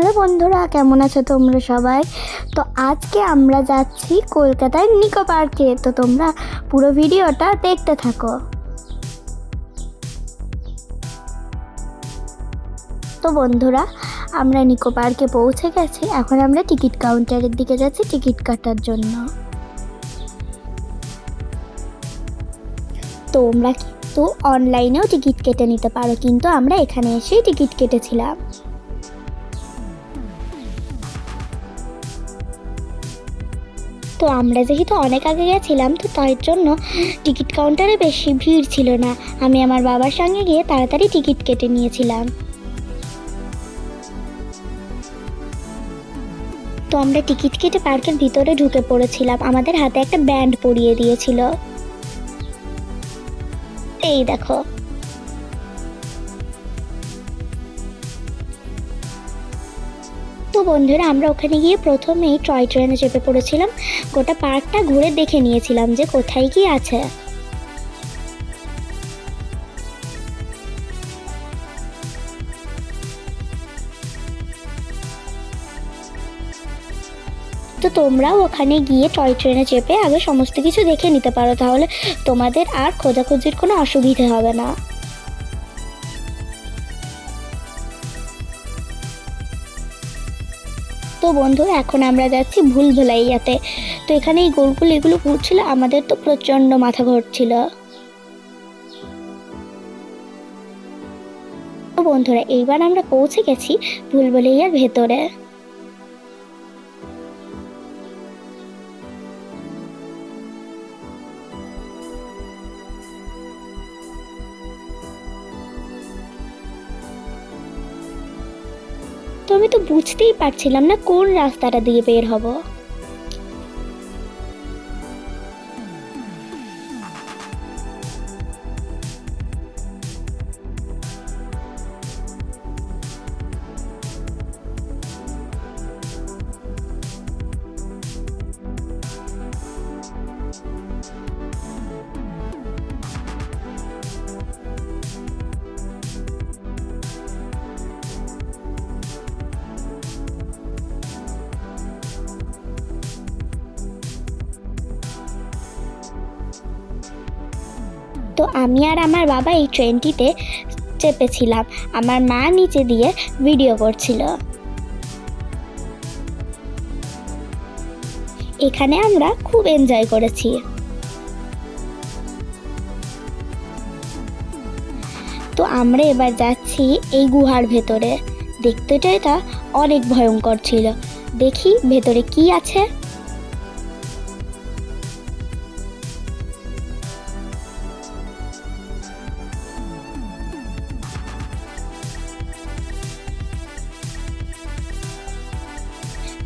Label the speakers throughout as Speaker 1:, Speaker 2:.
Speaker 1: Hello বন্ধুরা, কেমন আছো তোমরা সবাই? তো আজকে আমরা যাচ্ছি কলকাতায় নিকো পার্কে। তো তোমরা পুরো ভিডিওটা দেখতে থাকো। তো বন্ধুরা, আমরা নিকো পার্কে পৌঁছে গেছি। এখন আমরা টিকিট কাউন্টারের দিকে যাচ্ছি টিকিট কাটার জন্য। তোমরা কিন্তু অনলাইনেও টিকিট কেটে নিতে পারো, কিন্তু আমরা এখানে এসেই টিকিট কেটেছিলাম। তো আমরা যেহেতু অনেক আগে গেছিলাম, তো তার জন্য টিকিট কাউন্টারে বেশি ভিড় ছিল না। আমি আমার বাবার সঙ্গে গিয়ে তাড়াতাড়ি টিকিট কেটে নিয়েছিলাম। তো আমরা টিকিট কেটে পার্কের ভিতরে ঢুকে পড়েছিলাম। আমাদের হাতে একটা ব্যান্ড পরিয়ে দিয়েছিল। এই দেখো। তো বন্ধুরা, আমরা ওখানে গিয়ে প্রথমেই টয় ট্রেনে চেপে পড়েছিলাম। গোটা পার্কটা ঘুরে দেখে নিয়েছিলাম যে কোথায় কি আছে। তো তোমরাও ওখানে গিয়ে টয় ট্রেনে চেপে আগে সমস্ত কিছু দেখে নিতে পারো, তাহলে তোমাদের আর খোঁজাখুঁজির কোনো অসুবিধে হবে না। তো বন্ধুরা এখন আমরা যাচ্ছি ভুল ভুলাইয়াতে তো এখানে এই গোলগুলো এগুলো ঘুরছিল, আমাদের তো প্রচণ্ড মাথা ঘুরছিল। বন্ধুরা, এইবার আমরা পৌঁছে গেছি ভুলভুলাইয়ার ভেতরে। তো আমি তো বুঝতেই পারছিলাম না কোন রাস্তাটা দিয়ে বের হব। তো আমি আর আমার বাবা এই ট্রেনটিতে চেপেছিলাম। আমার মা নিচে দিয়ে ভিডিও করছিল। এখানে আমরা খুব এনজয় করেছি। তো আমরা এবার যাচ্ছি এই গুহার ভেতরে। দেখতে এটা অনেক ভয়ঙ্কর ছিল। দেখি ভেতরে কি আছে।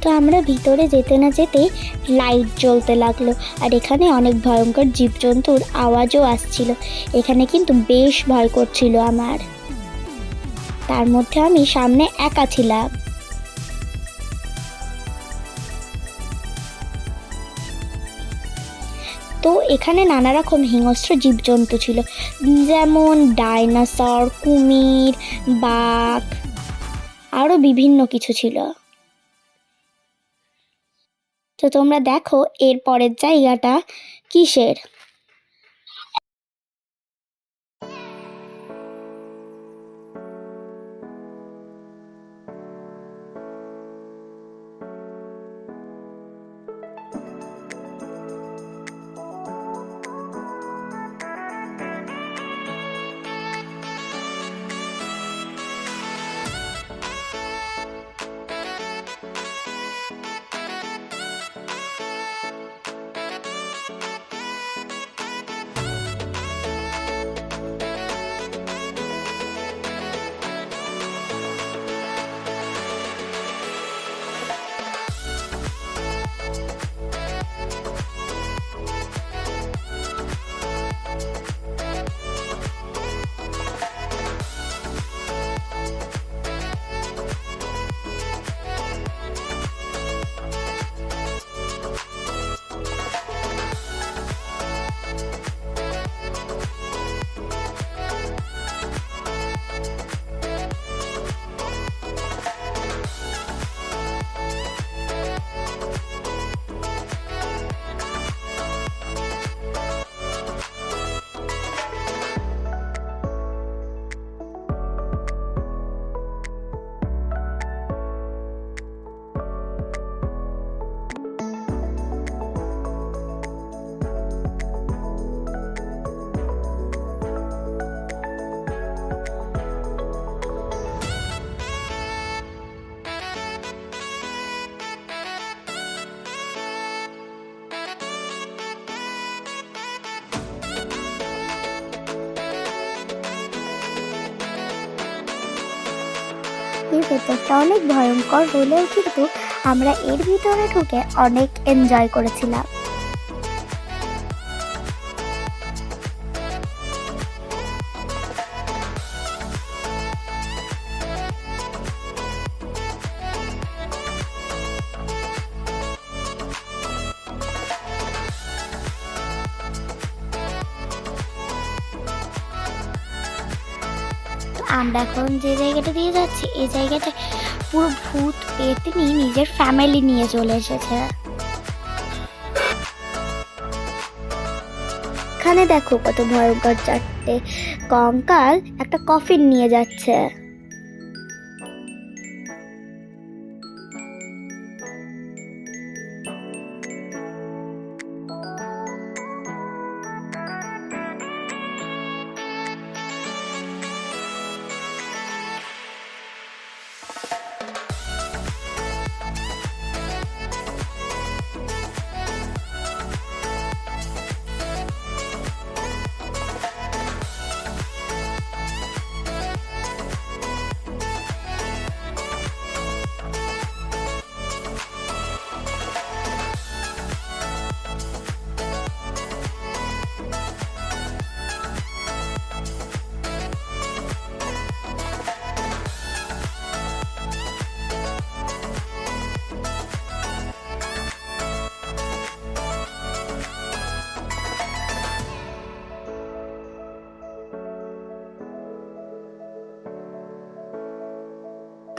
Speaker 1: তো আমরা ভিতরে যেতে না যেতেই লাইট জ্বলতে লাগল। আর এখানে অনেক ভয়ঙ্কর জীবজন্তুর আওয়াজও আসছিল। এখানে কিন্তু বেশ ভয় করছিল আমার। তার মধ্যে আমি সামনে একা ছিলাম। তো এখানে নানা রকম হিংস্র জীবজন্তু ছিল। যেমন ডাইনোসর, কুমির, বাঘ আরও বিভিন্ন কিছু ছিল। তো তোমরা দেখো এর পরের জায়গাটা কিসের? ভেতরটা অনেক ভয়ঙ্কর হলেও কিন্তু আমরা এর ভিতরে ঢুকে অনেক এনজয় করেছিলাম। আমরা এখন যে জায়গাটা দিয়ে যাচ্ছি, এই জায়গাটা পুরো ভূত পেতনি নিজের ফ্যামিলি নিয়ে চলে এসেছে। এখানে দেখো কত ভয়ঙ্কর চারটে কঙ্কাল একটা কফিন নিয়ে যাচ্ছে।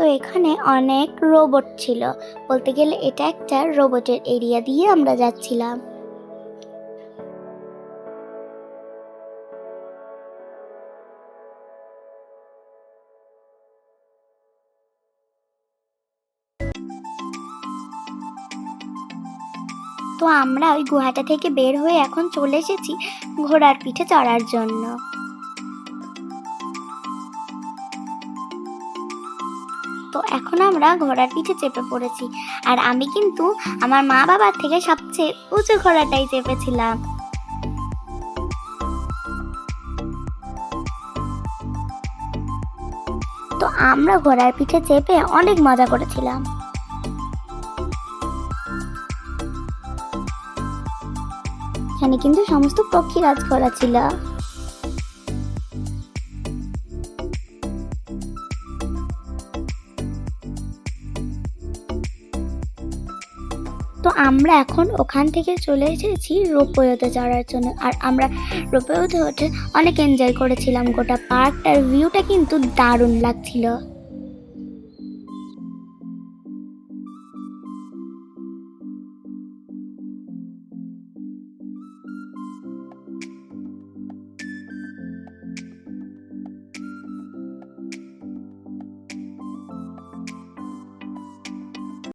Speaker 1: তো এখানে অনেক রোবট ছিল। বলতে গেলে এটা একটা রোবটের এরিয়া দিয়ে আমরা যাচ্ছিলাম। তো আমরা ওই গুহাটা থেকে বের হয়ে এখন চলে এসেছি ঘোড়ার পিঠে চড়ার জন্য। তো এখন আমরা ঘোড়ার পিঠে চেপে পড়েছি। আর আমি কিন্তু আমার মা বাবার থেকে সবচেয়ে উঁচু ঘোড়াটাই চেপেছিলাম। তো আমরা ঘোড়ার পিঠে চেপে অনেক মজা করেছিলাম। এখানে কিন্তু সমস্ত পক্ষীরাজ ঘোড়া ছিল। তো আমরা এখন ওখান থেকে চলে এসেছি রোপওয়েতে চড়ার জন্য। আর আমরা রোপওয়েতে ওঠে অনেক এনজয় করেছিলাম। গোটা পার্কটার ভিউটা কিন্তু দারুণ লাগছিল।